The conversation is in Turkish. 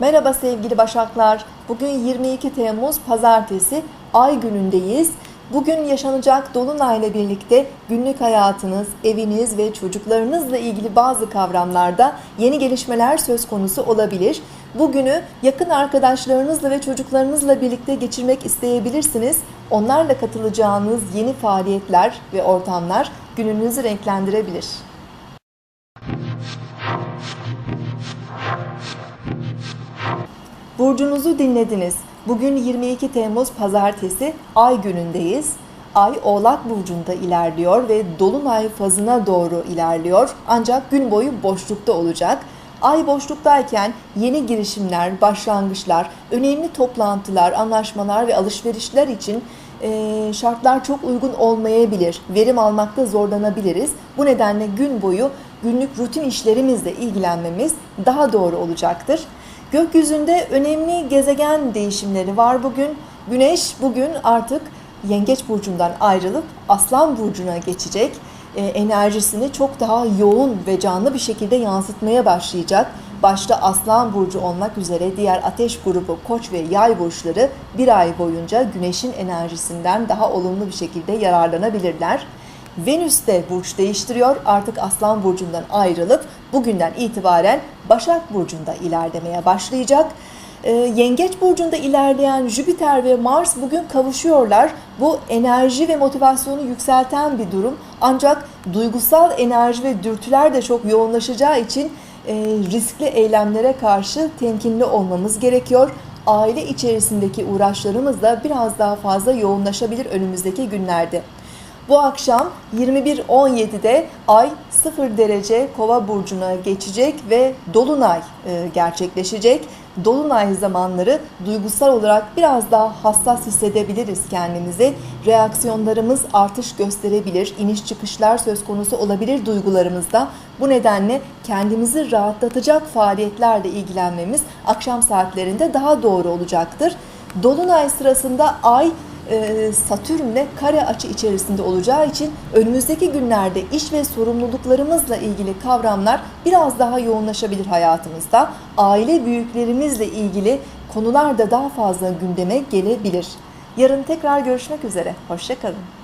Merhaba sevgili Başaklar. Bugün 22 Temmuz Pazartesi ay günündeyiz. Bugün yaşanacak dolunayla birlikte günlük hayatınız, eviniz ve çocuklarınızla ilgili bazı kavramlarda yeni gelişmeler söz konusu olabilir. Bugünü yakın arkadaşlarınızla ve çocuklarınızla birlikte geçirmek isteyebilirsiniz. Onlarla katılacağınız yeni faaliyetler ve ortamlar gününüzü renklendirebilir. Burcunuzu dinlediniz. Bugün 22 Temmuz Pazartesi Ay günündeyiz. Ay Oğlak Burcu'nda ilerliyor ve Dolunay fazına doğru ilerliyor. Ancak gün boyu boşlukta olacak. Ay boşluktayken yeni girişimler, başlangıçlar, önemli toplantılar, anlaşmalar ve alışverişler için e, şartlar çok uygun olmayabilir. Verim almakta zorlanabiliriz. Bu nedenle gün boyu günlük rutin işlerimizle ilgilenmemiz daha doğru olacaktır. Gökyüzünde önemli gezegen değişimleri var bugün. Güneş bugün artık Yengeç burcundan ayrılıp Aslan burcuna geçecek. E, enerjisini çok daha yoğun ve canlı bir şekilde yansıtmaya başlayacak. Başta Aslan burcu olmak üzere diğer ateş grubu Koç ve Yay burçları bir ay boyunca Güneş'in enerjisinden daha olumlu bir şekilde yararlanabilirler. Venüs de burç değiştiriyor. Artık Aslan burcundan ayrılıp bugünden itibaren Başak burcunda ilerlemeye başlayacak. Ee, Yengeç burcunda ilerleyen Jüpiter ve Mars bugün kavuşuyorlar. Bu enerji ve motivasyonu yükselten bir durum. Ancak duygusal enerji ve dürtüler de çok yoğunlaşacağı için e, riskli eylemlere karşı temkinli olmamız gerekiyor. Aile içerisindeki uğraşlarımız da biraz daha fazla yoğunlaşabilir önümüzdeki günlerde. Bu akşam 21.17'de Ay 0 derece Kova burcuna geçecek ve dolunay e, gerçekleşecek. Dolunay zamanları duygusal olarak biraz daha hassas hissedebiliriz kendimizi. Reaksiyonlarımız artış gösterebilir, iniş çıkışlar söz konusu olabilir duygularımızda. Bu nedenle kendimizi rahatlatacak faaliyetlerle ilgilenmemiz akşam saatlerinde daha doğru olacaktır. Dolunay sırasında Ay e, Satürn'le kare açı içerisinde olacağı için önümüzdeki günlerde iş ve sorumluluklarımızla ilgili kavramlar biraz daha yoğunlaşabilir hayatımızda. Aile büyüklerimizle ilgili konular da daha fazla gündeme gelebilir. Yarın tekrar görüşmek üzere. Hoşçakalın.